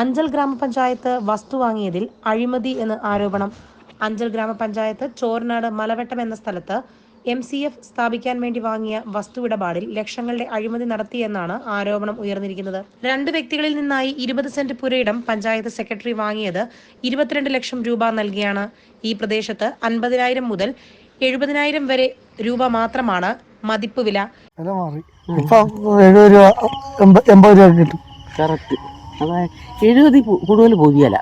അഞ്ചൽ ഗ്രാമപഞ്ചായത്ത് വസ്തു വാങ്ങിയതിൽ അഴിമതി എന്ന് ആരോപണം. അഞ്ചൽ ഗ്രാമപഞ്ചായത്ത് ചോർനാട് മലവെട്ടം എന്ന സ്ഥലത്ത് എം സി എഫ് സ്ഥാപിക്കാൻ വേണ്ടി വാങ്ങിയ വസ്തു ഇടപാടിൽ ലക്ഷങ്ങളുടെ അഴിമതി നടത്തിയെന്നാണ് ആരോപണം ഉയർന്നിരിക്കുന്നത്. രണ്ട് വ്യക്തികളിൽ നിന്നായി ഇരുപത് സെന്റ് പുരയിടം പഞ്ചായത്ത് സെക്രട്ടറി വാങ്ങിയത് ഇരുപത്തിരണ്ട് ലക്ഷം രൂപ നൽകിയാണ്. ഈ പ്രദേശത്ത് അൻപതിനായിരം മുതൽ എഴുപതിനായിരം വരെ രൂപ മാത്രമാണ് മതിപ്പ് വില. എൺപത് രൂപ കിട്ടും. കറക്റ്റ്. അതായത് എഴുപത് കൂടുതൽ പോകിയല്ല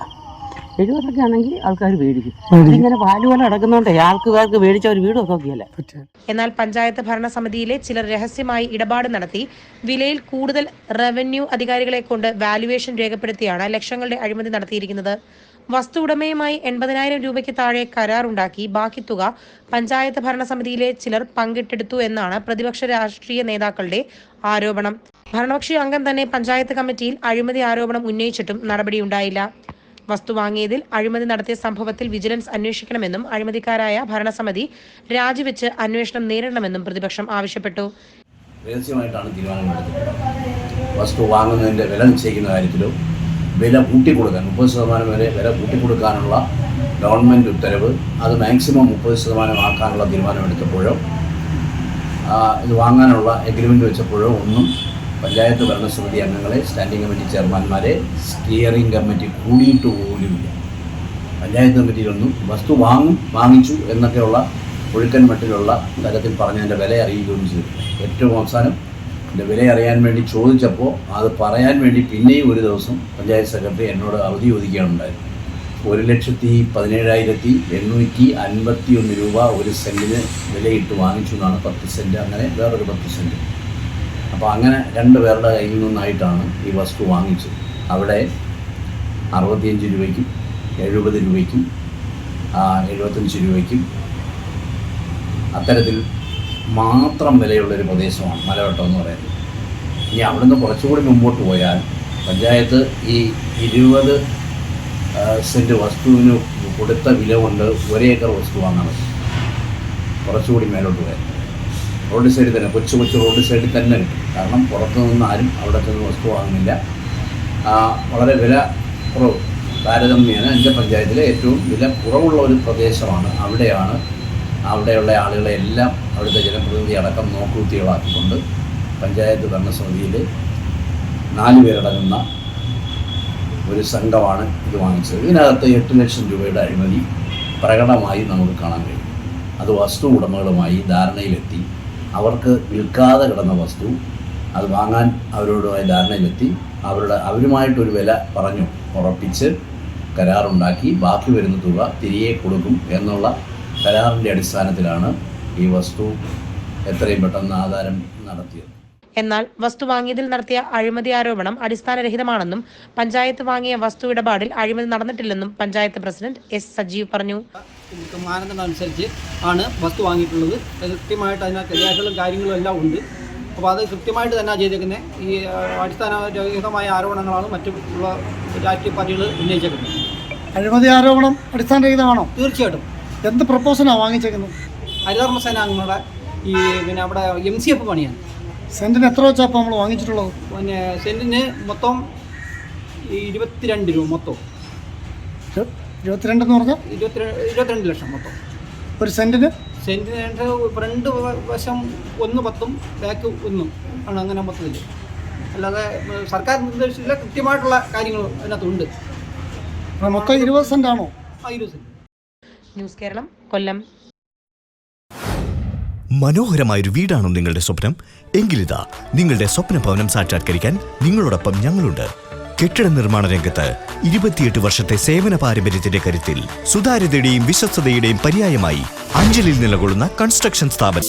എഴുപതൊക്കെ ആണെങ്കിൽ ആൾക്കാർ മേടിക്കും ഇങ്ങനെ പാലുപോലെ ആൾക്ക് പേർക്ക് മേടിച്ച ഒരു വീട് നോക്കിയല്ല. എന്നാൽ പഞ്ചായത്ത് ഭരണസമിതിയിലെ ചിലർ രഹസ്യമായി ഇടപാട് നടത്തി വിലയിൽ കൂടുതൽ റവന്യൂ അധികാരികളെ കൊണ്ട് വാലുവേഷൻ രേഖപ്പെടുത്തിയാണ് ലക്ഷങ്ങളുടെ അഴിമതി നടത്തിയിരിക്കുന്നത്. വസ്തു ഉടമയുമായി എൺപതിനായിരം രൂപയ്ക്ക് താഴെ കരാറുണ്ടാക്കി ബാക്കി തുക പഞ്ചായത്ത് ഭരണസമിതിയിലെ ചിലർ പങ്കിട്ടെടുത്തു എന്നാണ് പ്രതിപക്ഷ രാഷ്ട്രീയ നേതാക്കളുടെ ആരോപണം. ഭരണപക്ഷി അംഗം തന്നെ പഞ്ചായത്ത് കമ്മിറ്റിയിൽ അഴിമതി ആരോപണം ഉന്നയിച്ചിട്ടും നടപടിയുണ്ടായില്ല. വസ്തു വാങ്ങിയതിൽ അഴിമതി നടത്തിയ സംഭവത്തിൽ വിജിലൻസ് അന്വേഷിക്കണമെന്നും അഴിമതിക്കാരായ ഭരണസമിതി രാജിവെച്ച് അന്വേഷണം നേരിടണമെന്നും പ്രതിപക്ഷം ആവശ്യപ്പെട്ടു. രഹസ്യമായിട്ടാണ് തീരുമാനമെടുത്തത് വസ്തു വാങ്ങുന്നതിന്റെ വില നിശ്ചയിക്കുന്ന കാര്യത്തിലോ വില കൂട്ടിക്കൊടുക്കാൻ മുപ്പത് ശതമാനം വരെ വില കൂട്ടിക്കൊടുക്കാനുള്ള ഗവൺമെന്റ് ഉത്തരവ് അത് മാക്സിമം മുപ്പത് ശതമാനമാക്കാനുള്ള തീരുമാനമെടുത്തപ്പോഴോ ഇത് വാങ്ങാനുള്ള എഗ്രിമെന്റ് വെച്ചപ്പോഴോ ഒന്നും പഞ്ചായത്ത് ഭരണസമിതി അംഗങ്ങളെ സ്റ്റാൻഡിംഗ് കമ്മിറ്റി ചെയർമാൻമാരെ സ്റ്റിയറിംഗ് കമ്മിറ്റി കൂടിയിട്ട് പോലുമില്ല. പഞ്ചായത്ത് കമ്മിറ്റിയിലൊന്നും വസ്തു വാങ്ങും വാങ്ങിച്ചു എന്നൊക്കെയുള്ള ഒഴുക്കൻ മട്ടിലുള്ള തരത്തിൽ പറഞ്ഞതിന്റെ വില അറിയുകയും ചെയ്തു. ഏറ്റവും അവസാനം ഇതിന്റെ വില അറിയാൻ വേണ്ടി ചോദിച്ചപ്പോൾ അത് പറയാൻ വേണ്ടി പിന്നെയും ഒരു ദിവസം പഞ്ചായത്ത് സെക്രട്ടറി എന്നോട് അവധി ചോദിക്കുകയാണ് ഉണ്ടായത് ഒരു ലക്ഷത്തി പതിനേഴായിരത്തി എണ്ണൂറ്റി അൻപത്തി ഒന്ന് രൂപ ഒരു സെന്റിന് വിലയിട്ട് വാങ്ങിച്ചു എന്നാണ് പത്ത് സെന്റ്. അങ്ങനെ വേറൊരു പത്ത് സെന്റ്. അപ്പോൾ അങ്ങനെ രണ്ട് പേരുടെ കയ്യിൽ നിന്നായിട്ടാണ് ഈ വസ്തു വാങ്ങിച്ചത്. അവിടെ അറുപത്തിയഞ്ച് രൂപയ്ക്കും എഴുപത് രൂപയ്ക്കും എഴുപത്തഞ്ച് രൂപയ്ക്കും അത്തരത്തിൽ മാത്രം വിലയുള്ളൊരു പ്രദേശമാണ് മലവട്ടം എന്ന് പറയുന്നത്. ഇനി അവിടുന്ന് കുറച്ചുകൂടി മുമ്പോട്ട് പോയാൽ പഞ്ചായത്ത് ഈ ഇരുപത് സെന്റ് വസ്തുവിന് കൊടുത്ത വില കൊണ്ട് ഒരേക്കർ വസ്തു വാങ്ങണം. കുറച്ചുകൂടി മേലോട്ട് പോയാൽ. റോഡ് സൈഡിൽ തന്നെ കൊച്ചു കൊച്ചു റോഡ് സൈഡിൽ തന്നെ കിട്ടും. കാരണം പുറത്തു നിന്ന് ആരും അവിടെ ചെന്ന് വസ്തു വാങ്ങുന്നില്ല. വളരെ വില കുറവ് താരതമ്യേന എന്റെ പഞ്ചായത്തിലെ ഏറ്റവും വില കുറവുള്ള ഒരു പ്രദേശമാണ് അവിടെയാണ് അവിടെയുള്ള ആളുകളെ എല്ലാം അവിടുത്തെ ജനപ്രതിനിധി അടക്കം നോക്കുകുത്തികളാക്കിക്കൊണ്ട് പഞ്ചായത്ത് ഭരണസമിതിയിൽ നാല് പേരടങ്ങുന്ന ഒരു സംഘമാണ് ഇത് വാങ്ങിച്ചത്. ഇതിനകത്ത് എട്ട് ലക്ഷം രൂപയുടെ അഴിമതി പ്രകടമായി നമുക്ക് കാണാൻ കഴിയും. അത് വസ്തു ഉടമകളുമായി ധാരണയിലെത്തി. അവർക്ക് വിൽക്കാതെ കിടന്ന വസ്തു അത് വാങ്ങാൻ അവരോടുമായി ധാരണയിലെത്തി. അവരുടെ അവരുമായിട്ടൊരു വില പറഞ്ഞു ഉറപ്പിച്ച് കരാറുണ്ടാക്കി. ബാക്കി വരുന്ന തുക തിരികെ കൊടുക്കും എന്നുള്ള കരാറിന്റെ അടിസ്ഥാനത്തിലാണ് ഈ വസ്തു എത്രയും പെട്ടെന്ന് ആധാരം നടത്തിയത്. എന്നാൽ വസ്തു വാങ്ങിയതിൽ നടത്തിയ അഴിമതി ആരോപണം അടിസ്ഥാനരഹിതമാണെന്നും പഞ്ചായത്ത് വാങ്ങിയ വസ്തു ഇടപാടിൽ അഴിമതി നടന്നിട്ടില്ലെന്നും പഞ്ചായത്ത് പ്രസിഡന്റ് എസ് സജീവ് പറഞ്ഞു. മാനദണ്ഡം അനുസരിച്ച് ആണ് വസ്തു വാങ്ങിയിട്ടുള്ളത്. കൃത്യമായിട്ട് അതിനകത്ത് രേഖകളും കാര്യങ്ങളും എല്ലാം ഉണ്ട്. അപ്പോൾ അത് കൃത്യമായിട്ട് തന്നെ ചെയ്തേക്കുന്നത് ഈ അടിസ്ഥാനരഹിതമായ ആരോപണങ്ങളാണ് മറ്റുള്ള രാഷ്ട്രീയ പാർട്ടികൾ ഉന്നയിച്ചേക്കുന്നത്. അഴിമതി ആരോപണം അടിസ്ഥാനരഹിതമാണോ? തീർച്ചയായിട്ടും. എന്ത് പ്രപ്പോസലാണ് വാങ്ങിച്ചേക്കുന്നത്? ഹരിധർമ്മസേന അംഗങ്ങളുടെ ഈ പിന്നെ അവിടെ എം സി എഫ് പണിയാണ്. സെന്റിന് എത്ര വെച്ചാ അപ്പോൾ നമ്മൾ വാങ്ങിച്ചിട്ടുള്ളത്? പിന്നെ സെന്റിന് മൊത്തം ഈ ഇരുപത്തിരണ്ട് രൂപ മൊത്തം. ഇരു- ഇരുപത്തിരണ്ടെന്ന് പറഞ്ഞാൽ ഇരുപത്തിരണ്ട് ഇരുപത്തിരണ്ട് ലക്ഷം മൊത്തം. ഒരു സെന്റിന്? സെന്റിന് രണ്ട് വശം ഒന്ന് പത്തും ബാക്ക് ഒന്നും ആണ് അങ്ങനെ മൊത്തത്തിൽ അല്ലാതെ സർക്കാർ നിർദ്ദേശിച്ചില്ല കൃത്യമായിട്ടുള്ള കാര്യങ്ങൾ അതിനകത്തുണ്ട്. മൊത്തം ഇരുപത് ആണോ ആ ഇരുപത് സെന്റ് ന്യൂസ് കേരളം കൊല്ലം. മനോഹരമായൊരു വീടാണോ നിങ്ങളുടെ സ്വപ്നം? എങ്കിലിതാ നിങ്ങളുടെ സ്വപ്ന ഭവനം സാക്ഷാത്കരിക്കാൻ നിങ്ങളോടൊപ്പം ഞങ്ങളുണ്ട്. കെട്ടിട നിർമ്മാണ രംഗത്ത് ഇരുപത്തിയെട്ട് വർഷത്തെ സേവന പാരമ്പര്യത്തിന്റെ കരുത്തിൽ സുതാര്യതയുടെയും വിശ്വസ്തതയുടെയും പര്യായമായി അഞ്ചലിൽ നിലകൊള്ളുന്ന കൺസ്ട്രക്ഷൻ സ്ഥാപനം.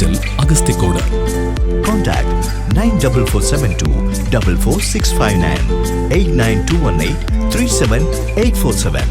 Anchal Agasthikode Contact 9447 double four six five nine eight nine two one eight three seven eight four seven.